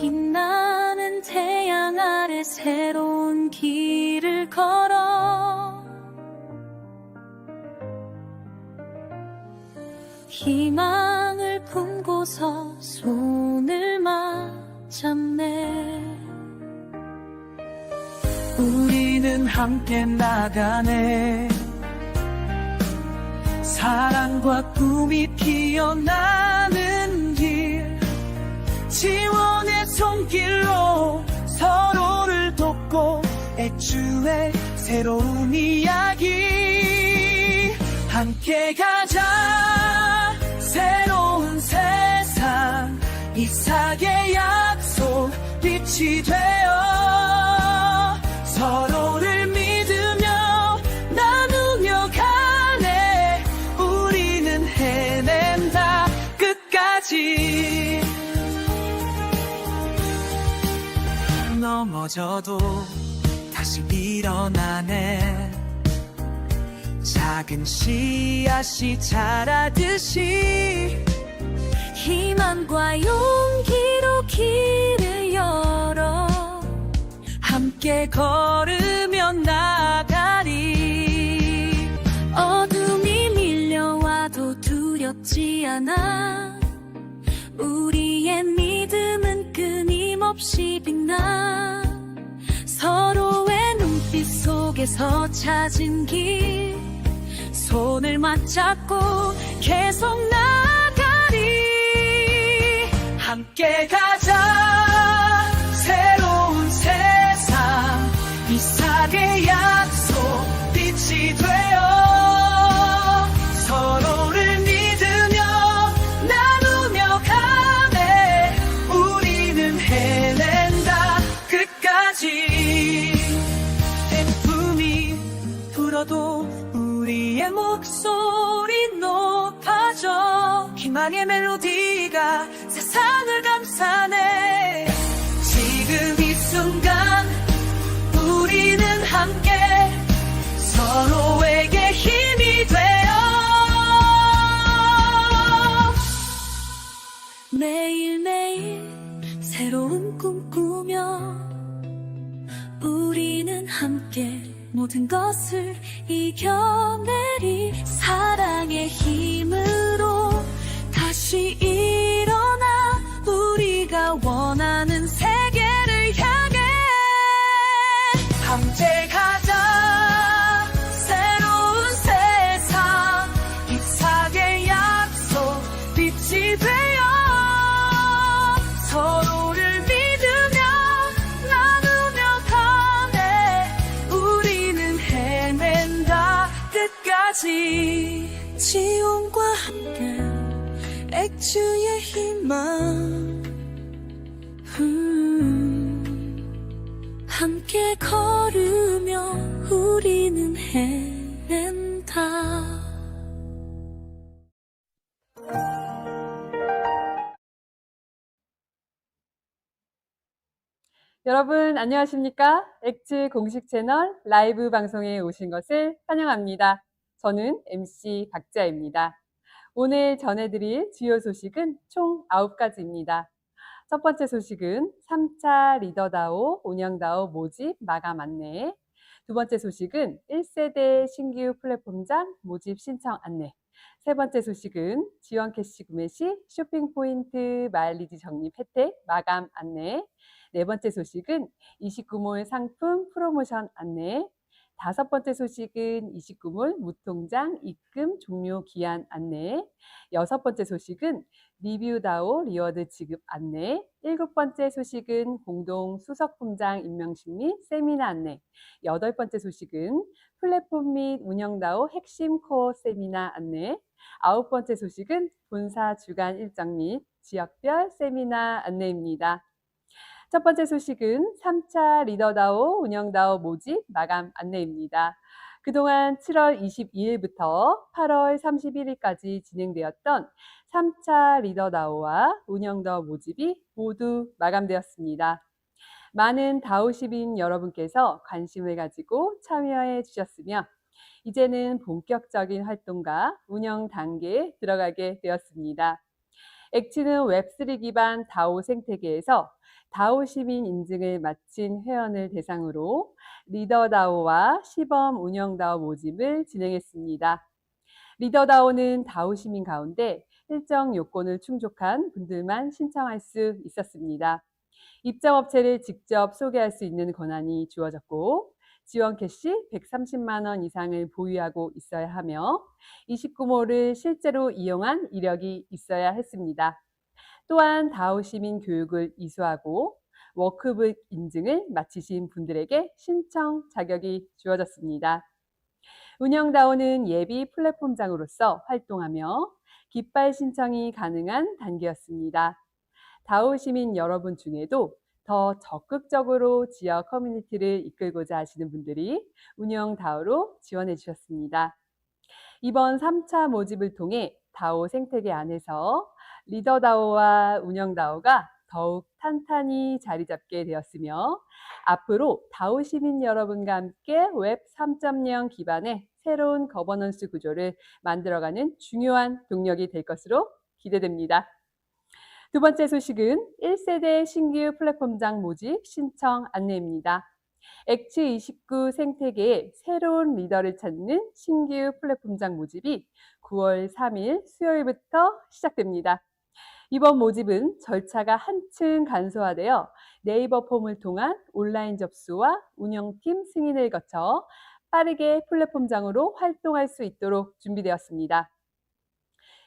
빛나는 태양 아래 새로운 길을 걸어. 희망을 품고서 우리는 함께 나가네. 사랑과 꿈이 피어나는 길 지원의 손길로 서로를 돕고 애초에 새로운 이야기. 함께 가자 새로운 세상. 이삭의 약속 빛이 되어 넘어져도 다시 일어나네. 작은 씨앗이 자라듯이 희망과 용기로 길을 열어 함께 걸으며 나가리. 어둠이 밀려와도 두렵지 않아. 우리의 믿음은 끊임없이 빛나 서로의 눈빛 속에서 찾은 길. 손을 맞잡고 계속 나 희망의 멜로디가 세상을 감싸네. 지금 이 순간 우리는 함께 서로에게 힘이 되어 매일매일 새로운 꿈 꾸며 우리는 함께 모든 것을 이겨내리 끝까지 지원과 함께 액주의 희망 음, 함께 걸으며 우리는 해낸다 여러분 안녕하십니까? 엑츠 공식 채널 라이브 방송에 오신 것을 환영합니다. 저는 MC 박자입니다. 오늘 전해드릴 주요 소식은 총 9가지입니다. 첫 번째 소식은 3차 리더다오 운영다오 모집 마감 안내. 두 번째 소식은 1세대 신규 플랫폼장 모집 신청 안내. 세 번째 소식은 지원 캐시 구매 시 쇼핑 포인트 마일리지 적립 혜택 마감 안내. 네 번째 소식은 29몰 상품 프로모션 안내. 다섯 번째 소식은 29몰 무통장 입금 종료 기한 안내. 여섯 번째 소식은 리뷰다오 리워드 지급 안내. 일곱 번째 소식은 공동 수석품장 임명식 및 세미나 안내. 여덟 번째 소식은 플랫폼 및 운영다오 핵심 코어 세미나 안내. 아홉 번째 소식은 본사 주간 일정 및 지역별 세미나 안내입니다. 첫 번째 소식은 3차 리더다오 운영다오 모집 마감 안내입니다. 그동안 7월 22일부터 8월 31일까지 진행되었던 3차 리더다오와 운영다오 모집이 모두 마감되었습니다. 많은 다오 시민 여러분께서 관심을 가지고 참여해 주셨으며 이제는 본격적인 활동과 운영 단계에 들어가게 되었습니다. 엑치는 웹3 기반 다오 생태계에서 다오 시민 인증을 마친 회원을 대상으로 리더다오와 시범 운영다오 모집을 진행했습니다. 리더다오는 다오 시민 가운데 일정 요건을 충족한 분들만 신청할 수 있었습니다. 입점업체를 직접 소개할 수 있는 권한이 주어졌고 지원 캐시 130만 원 이상을 보유하고 있어야 하며 29모를 실제로 이용한 이력이 있어야 했습니다. 또한 다오 시민 교육을 이수하고 워크북 인증을 마치신 분들에게 신청 자격이 주어졌습니다. 운영다오는 예비 플랫폼장으로서 활동하며 깃발 신청이 가능한 단계였습니다. 다오 시민 여러분 중에도 더 적극적으로 지역 커뮤니티를 이끌고자 하시는 분들이 운영 다오로 지원해 주셨습니다. 이번 3차 모집을 통해 다오 생태계 안에서 리더 다오와 운영 다오가 더욱 탄탄히 자리 잡게 되었으며 앞으로 다오 시민 여러분과 함께 웹 3.0 기반의 새로운 거버넌스 구조를 만들어가는 중요한 동력이 될 것으로 기대됩니다. 두 번째 소식은 1세대 신규 플랫폼장 모집 신청 안내입니다. 엑츠29 생태계의 새로운 리더를 찾는 신규 플랫폼장 모집이 9월 3일 수요일부터 시작됩니다. 이번 모집은 절차가 한층 간소화되어 네이버 폼을 통한 온라인 접수와 운영팀 승인을 거쳐 빠르게 플랫폼장으로 활동할 수 있도록 준비되었습니다.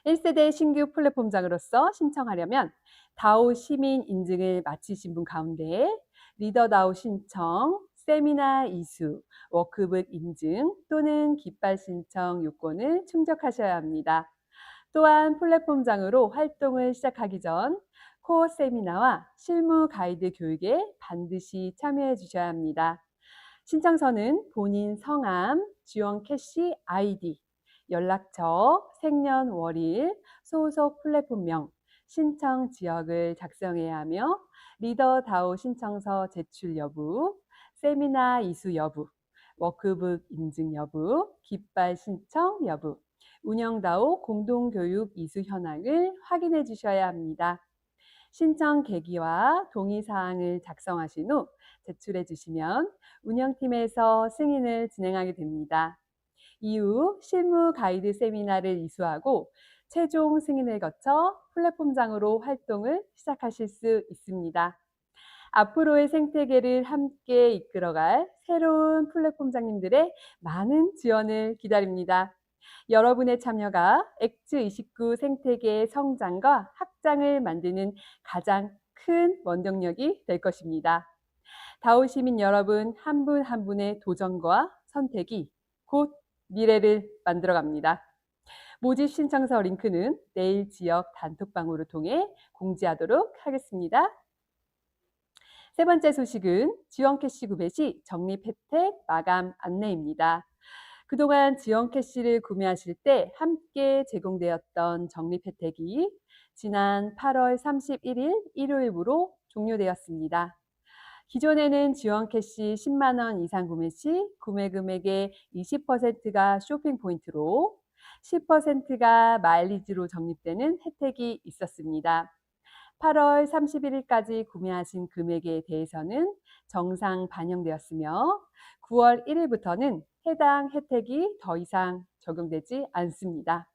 1세대 신규 플랫폼장으로서 신청하려면 다오 시민 인증을 마치신 분 가운데 리더다오 신청, 세미나 이수, 워크북 인증 또는 깃발 신청 요건을 충족하셔야 합니다. 또한 플랫폼장으로 활동을 시작하기 전 코어 세미나와 실무 가이드 교육에 반드시 참여해 주셔야 합니다. 신청서는 본인 성함, 지원 캐시 아이디, 연락처, 생년월일, 소속 플랫폼명, 신청 지역을 작성해야 하며 리더 다오 신청서 제출 여부, 세미나 이수 여부, 워크북 인증 여부, 깃발 신청 여부, 운영다오 공동교육 이수 현황을 확인해 주셔야 합니다. 신청 계기와 동의 사항을 작성하신 후 제출해 주시면 운영팀에서 승인을 진행하게 됩니다. 이후 실무 가이드 세미나를 이수하고 최종 승인을 거쳐 플랫폼장으로 활동을 시작하실 수 있습니다. 앞으로의 생태계를 함께 이끌어갈 새로운 플랫폼장님들의 많은 지원을 기다립니다. 여러분의 참여가 엑츠29 생태계의 성장과 확장을 만드는 가장 큰 원동력이 될 것입니다. 다오 시민 여러분 한 분 한 분의 도전과 선택이 곧 미래를 만들어 갑니다. 모집 신청서 링크는 내일 지역 단톡방으로 통해 공지하도록 하겠습니다. 세 번째 소식은 지원 캐시 구매 시 적립 혜택 마감 안내입니다. 그동안 지원 캐시를 구매하실 때 함께 제공되었던 적립 혜택이 지난 8월 31일 일요일부로 종료되었습니다. 기존에는 지원 캐시 10만 원 이상 구매 시 구매 금액의 20%가 쇼핑 포인트로 10%가 마일리지로 적립되는 혜택이 있었습니다. 8월 31일까지 구매하신 금액에 대해서는 정상 반영되었으며 9월 1일부터는 해당 혜택이 더 이상 적용되지 않습니다.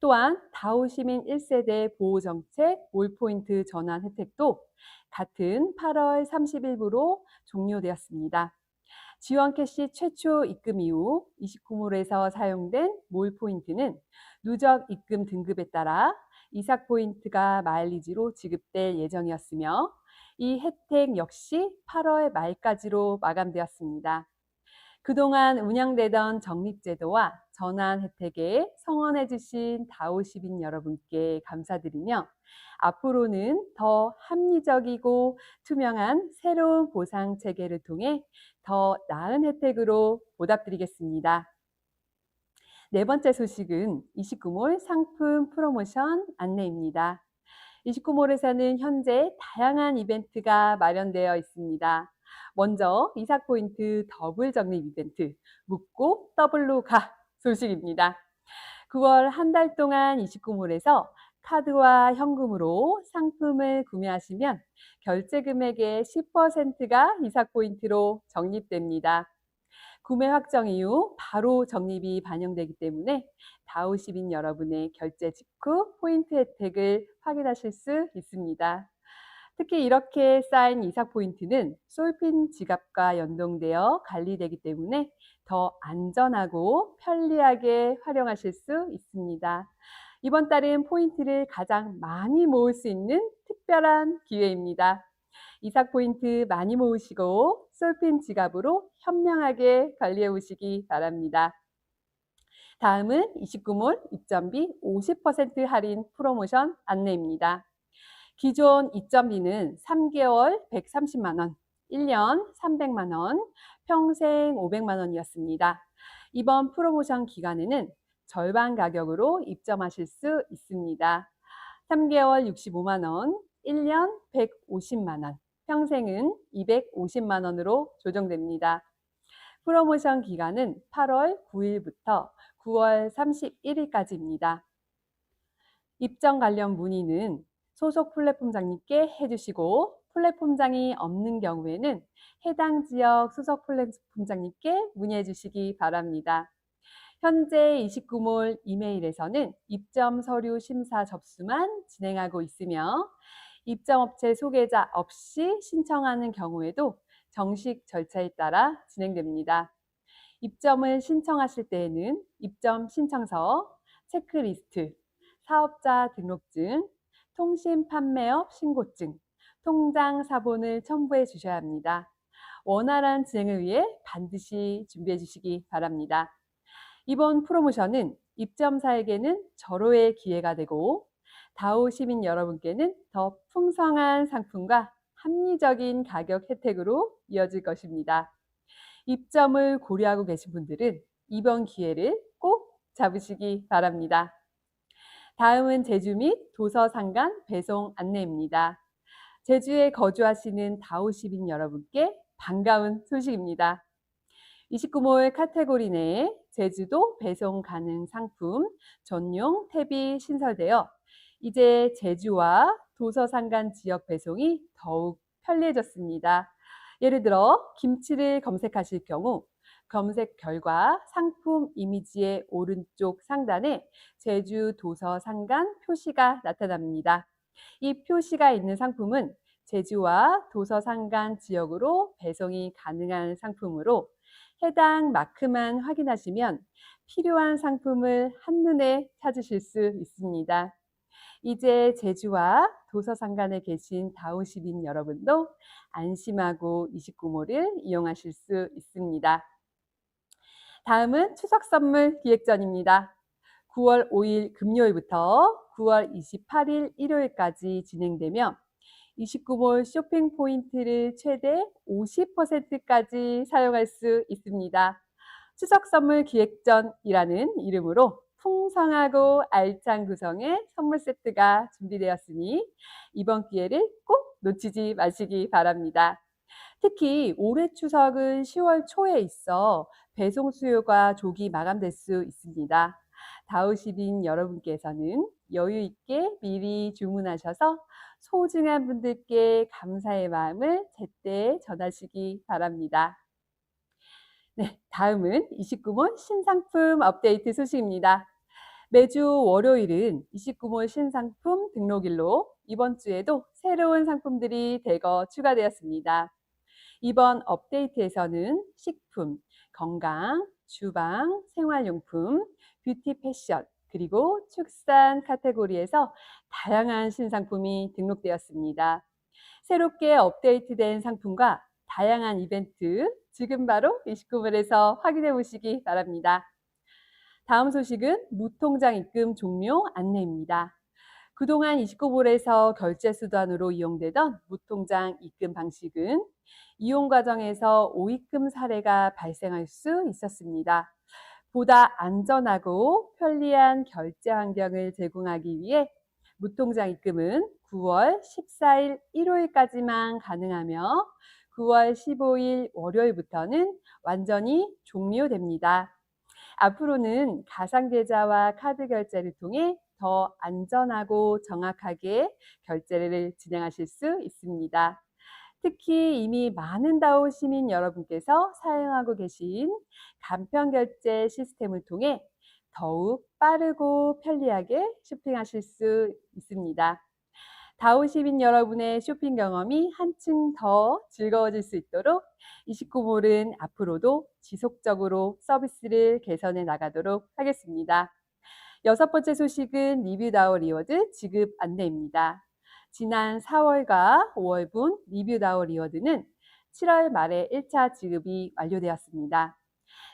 또한 다오 시민 1세대 보호 정책 올포인트 전환 혜택도 같은 8월 30일부로 종료되었습니다. 지원 캐시 최초 입금 이후 29몰에서 사용된 몰 포인트는 누적 입금 등급에 따라 이삭 포인트가 마일리지로 지급될 예정이었으며 이 혜택 역시 8월 말까지로 마감되었습니다. 그동안 운영되던 적립제도와 전환 혜택에 성원해 주신 다오 시민 여러분께 감사드리며 앞으로는 더 합리적이고 투명한 새로운 보상 체계를 통해 더 나은 혜택으로 보답드리겠습니다. 네 번째 소식은 29몰 상품 프로모션 안내입니다. 29몰에서는 현재 다양한 이벤트가 마련되어 있습니다. 먼저 이사포인트 더블 적립 이벤트 묻고 더블로 가 소식입니다. 9월 한 달 동안 29몰에서 카드와 현금으로 상품을 구매하시면 결제 금액의 10%가 이사포인트로 적립됩니다. 구매 확정 이후 바로 적립이 반영되기 때문에 다우십인 여러분의 결제 직후 포인트 혜택을 확인하실 수 있습니다. 특히 이렇게 쌓인 이삭 포인트는 솔핀 지갑과 연동되어 관리되기 때문에 더 안전하고 편리하게 활용하실 수 있습니다. 이번 달은 포인트를 가장 많이 모을 수 있는 특별한 기회입니다. 이삭 포인트 많이 모으시고 솔핀 지갑으로 현명하게 관리해 오시기 바랍니다. 다음은 29몰 입점비 50% 할인 프로모션 안내입니다. 기존 입점비는 3개월 130만 원, 1년 300만 원, 평생 500만 원이었습니다. 이번 프로모션 기간에는 절반 가격으로 입점하실 수 있습니다. 3개월 65만 원, 1년 150만 원, 평생은 250만 원으로 조정됩니다. 프로모션 기간은 8월 9일부터 9월 31일까지입니다. 입점 관련 문의는 소속 플랫폼장님께 해주시고 플랫폼장이 없는 경우에는 해당 지역 소속 플랫폼장님께 문의해 주시기 바랍니다. 현재 29몰 이메일에서는 입점 서류 심사 접수만 진행하고 있으며 입점업체 소개자 없이 신청하는 경우에도 정식 절차에 따라 진행됩니다. 입점을 신청하실 때에는 입점 신청서, 체크리스트, 사업자 등록증, 통신 판매업 신고증, 통장 사본을 첨부해 주셔야 합니다. 원활한 진행을 위해 반드시 준비해 주시기 바랍니다. 이번 프로모션은 입점사에게는 절호의 기회가 되고 다오 시민 여러분께는 더 풍성한 상품과 합리적인 가격 혜택으로 이어질 것입니다. 입점을 고려하고 계신 분들은 이번 기회를 꼭 잡으시기 바랍니다. 다음은 제주 및 도서 상간 배송 안내입니다. 제주에 거주하시는 다오 시민 여러분께 반가운 소식입니다. 29몰 카테고리 내에 제주도 배송 가능 상품 전용 탭이 신설되어 이제 제주와 도서 상간 지역 배송이 더욱 편리해졌습니다. 예를 들어 김치를 검색하실 경우 검색 결과 상품 이미지의 오른쪽 상단에 제주 도서 상간 표시가 나타납니다. 이 표시가 있는 상품은 제주와 도서 상간 지역으로 배송이 가능한 상품으로 해당 마크만 확인하시면 필요한 상품을 한눈에 찾으실 수 있습니다. 이제 제주와 도서 상간에 계신 다운 시민 여러분도 안심하고 29몰을 이용하실 수 있습니다. 다음은 추석 선물 기획전입니다. 9월 5일 금요일부터 9월 28일 일요일까지 진행되며 29몰 쇼핑 포인트를 최대 50%까지 사용할 수 있습니다. 추석 선물 기획전이라는 이름으로 풍성하고 알찬 구성의 선물 세트가 준비되었으니 이번 기회를 꼭 놓치지 마시기 바랍니다. 특히 올해 추석은 10월 초에 있어 배송 수요가 조기 마감될 수 있습니다. 다우시빈 여러분께서는 여유 있게 미리 주문하셔서 소중한 분들께 감사의 마음을 제때 전하시기 바랍니다. 네, 다음은 29몰 신상품 업데이트 소식입니다. 매주 월요일은 29몰 신상품 등록일로 이번 주에도 새로운 상품들이 대거 추가되었습니다. 이번 업데이트에서는 식품, 건강, 주방, 생활용품, 뷰티 패션, 그리고 축산 카테고리에서 다양한 신상품이 등록되었습니다. 새롭게 업데이트된 상품과 다양한 이벤트 지금 바로 29몰에서 확인해 보시기 바랍니다. 다음 소식은 무통장 입금 종료 안내입니다. 그동안 29몰에서 결제 수단으로 이용되던 무통장 입금 방식은 이용 과정에서 오입금 사례가 발생할 수 있었습니다. 보다 안전하고 편리한 결제 환경을 제공하기 위해 무통장 입금은 9월 14일 일요일까지만 가능하며 9월 15일 월요일부터는 완전히 종료됩니다. 앞으로는 가상계좌와 카드 결제를 통해 더 안전하고 정확하게 결제를 진행하실 수 있습니다. 특히 이미 많은 다오 시민 여러분께서 사용하고 계신 간편 결제 시스템을 통해 더욱 빠르고 편리하게 쇼핑하실 수 있습니다. 다오 시민 여러분의 쇼핑 경험이 한층 더 즐거워질 수 있도록 29몰은 앞으로도 지속적으로 서비스를 개선해 나가도록 하겠습니다. 여섯 번째 소식은 리뷰다오 리워드 지급 안내입니다. 지난 4월과 5월분 리뷰다오 리워드는 7월 말에 1차 지급이 완료되었습니다.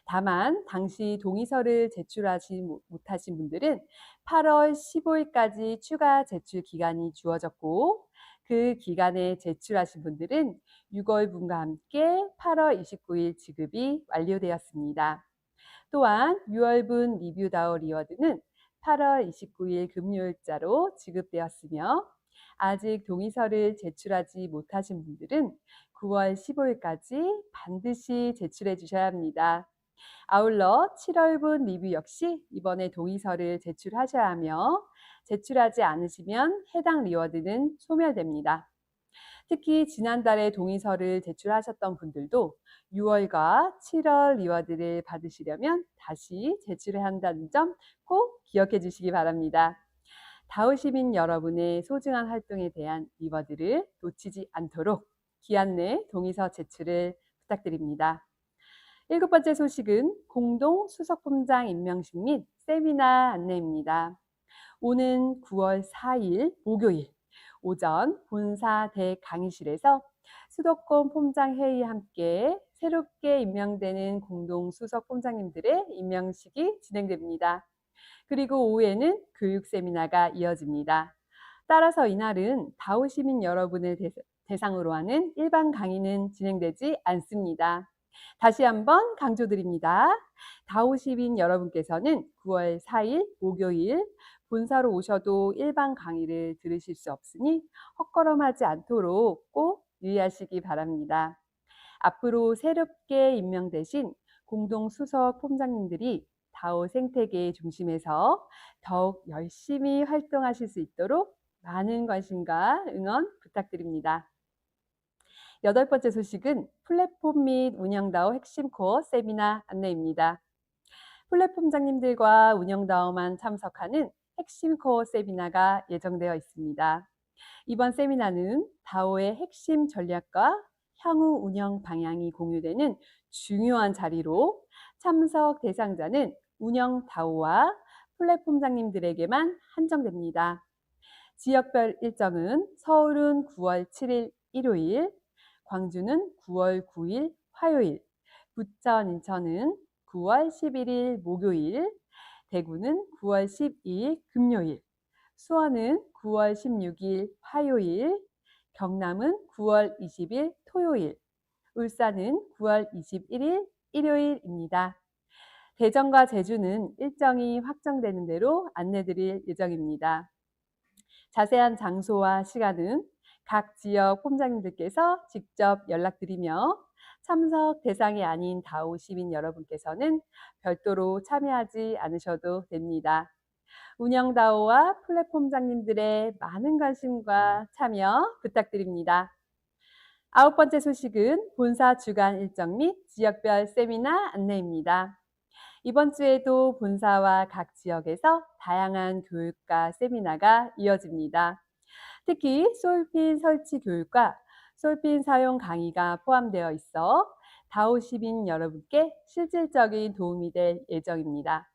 다만 당시 동의서를 제출하지 못- 못하신 분들은 8월 15일까지 추가 제출 기간이 주어졌고 그 기간에 제출하신 분들은 6월분과 함께 8월 29일 지급이 완료되었습니다. 또한 6월분 리뷰다오 리워드는 8월 29일 금요일자로 지급되었으며 아직 동의서를 제출하지 못하신 분들은 9월 15일까지 반드시 제출해 주셔야 합니다. 아울러 7월분 리뷰 역시 이번에 동의서를 제출하셔야 하며 제출하지 않으시면 해당 리워드는 소멸됩니다. 특히 지난달에 동의서를 제출하셨던 분들도 6월과 7월 리워드를 받으시려면 다시 제출해야 한다는 점 꼭 기억해 주시기 바랍니다. 다우 시민 여러분의 소중한 활동에 대한 리워드를 놓치지 않도록 기한 내 동의서 제출을 부탁드립니다. 일곱 번째 소식은 공동 수석본장 임명식 및 세미나 안내입니다. 오는 9월 4일 목요일 오전 본사 대강의실에서 수도권 폼장 회의와 함께 새롭게 임명되는 공동 수석 폼장님들의 임명식이 진행됩니다. 그리고 오후에는 교육 세미나가 이어집니다. 따라서 이날은 다오 시민 여러분을 대- 대상으로 하는 일반 강의는 진행되지 않습니다. 다시 한번 강조드립니다. 다오 시민 여러분께서는 9월 4일 목요일 본사로 오셔도 일반 강의를 들으실 수 없으니 헛걸음하지 않도록 꼭 유의하시기 바랍니다. 앞으로 새롭게 임명되신 공동 수석 폼장님들이 다오 생태계의 중심에서 더욱 열심히 활동하실 수 있도록 많은 관심과 응원 부탁드립니다. 여덟 번째 소식은 플랫폼 및 운영다오 핵심 코어 세미나 안내입니다. 플랫폼장님들과 운영다오만 참석하는 핵심 코어 세미나가 예정되어 있습니다. 이번 세미나는 다오의 핵심 전략과 향후 운영 방향이 공유되는 중요한 자리로 참석 대상자는 운영 다오와 플랫폼장님들에게만 한정됩니다. 지역별 일정은 서울은 9월 7일 일요일, 광주는 9월 9일 화요일, 부천 인천은 9월 11일 목요일, 대구는 9월 12일 금요일, 수원은 9월 16일 화요일, 경남은 9월 20일 토요일, 울산은 9월 21일 일요일입니다. 대전과 제주는 일정이 확정되는 대로 안내드릴 예정입니다. 자세한 장소와 시간은 각 지역 폼장님들께서 직접 연락드리며 참석 대상이 아닌 다오 시민 여러분께서는 별도로 참여하지 않으셔도 됩니다. 운영다오와 플랫폼장님들의 많은 관심과 참여 부탁드립니다. 아홉 번째 소식은 본사 주간 일정 및 지역별 세미나 안내입니다. 이번 주에도 본사와 각 지역에서 다양한 교육과 세미나가 이어집니다. 특히 솔핀 설치 교육과 솔핀 사용 강의가 포함되어 있어 다오 시민 여러분께 실질적인 도움이 될 예정입니다.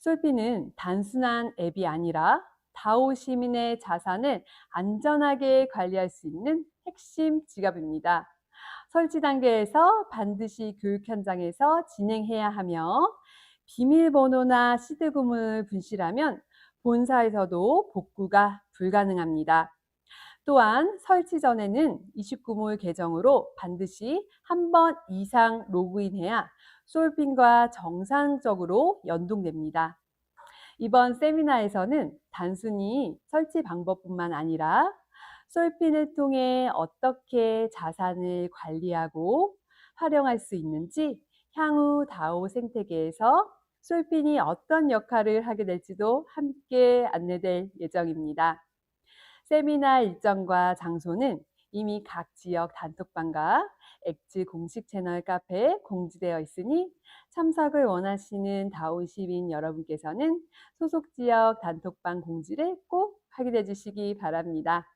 솔핀은 단순한 앱이 아니라 다오 시민의 자산을 안전하게 관리할 수 있는 핵심 지갑입니다. 설치 단계에서 반드시 교육 현장에서 진행해야 하며 비밀번호나 시드구문을 분실하면 본사에서도 복구가 불가능합니다. 또한 설치 전에는 29몰 계정으로 반드시 한 번 이상 로그인해야 솔핀과 정상적으로 연동됩니다. 이번 세미나에서는 단순히 설치 방법뿐만 아니라 솔핀을 통해 어떻게 자산을 관리하고 활용할 수 있는지 향후 다오 생태계에서 솔핀이 어떤 역할을 하게 될지도 함께 안내될 예정입니다. 세미나 일정과 장소는 이미 각 지역 단톡방과 엑즈 공식 채널 카페에 공지되어 있으니 참석을 원하시는 다오 시민 여러분께서는 소속 지역 단톡방 공지를 꼭 확인해 주시기 바랍니다.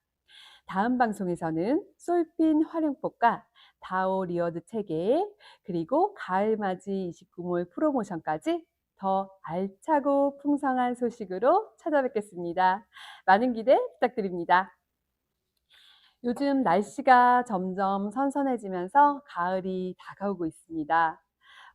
다음 방송에서는 솔핀 활용법과 다오 리워드 체계 그리고 가을맞이 29몰 프로모션까지 더 알차고 풍성한 소식으로 찾아뵙겠습니다. 많은 기대 부탁드립니다. 요즘 날씨가 점점 선선해지면서 가을이 다가오고 있습니다.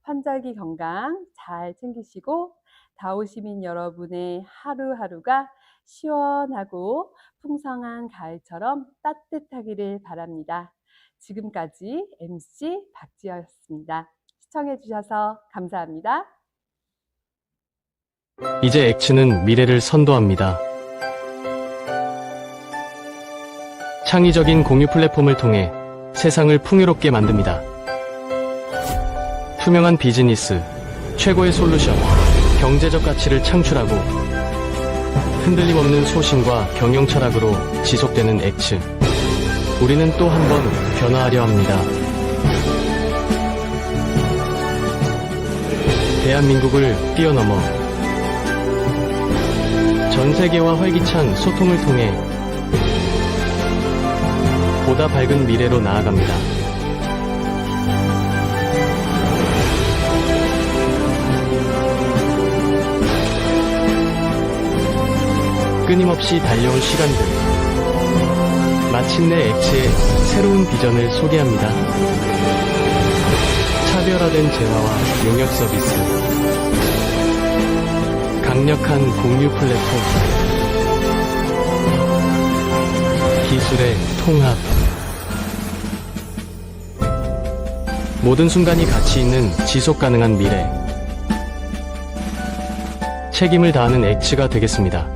환절기 건강 잘 챙기시고 다오 시민 여러분의 하루하루가 시원하고 풍성한 가을처럼 따뜻하기를 바랍니다. 지금까지 MC 박지였습니다. 시청해 주셔서 감사합니다. 이제 엑츠는 미래를 선도합니다. 창의적인 공유 플랫폼을 통해 세상을 풍요롭게 만듭니다. 투명한 비즈니스, 최고의 솔루션, 경제적 가치를 창출하고 흔들림 없는 소신과 경영 철학으로 지속되는 엑츠. 우리는 또 한 번 변화하려 합니다. 대한민국을 뛰어넘어 전 세계와 활기찬 소통을 통해 보다 밝은 미래로 나아갑니다. 끊임없이 달려온 시간들. 마침내 엑츠의 새로운 비전을 소개합니다. 차별화된 재화와 용역 서비스. 강력한 공유 플랫폼. 기술의 통합. 모든 순간이 가치 있는 지속 가능한 미래. 책임을 다하는 엑츠가 되겠습니다.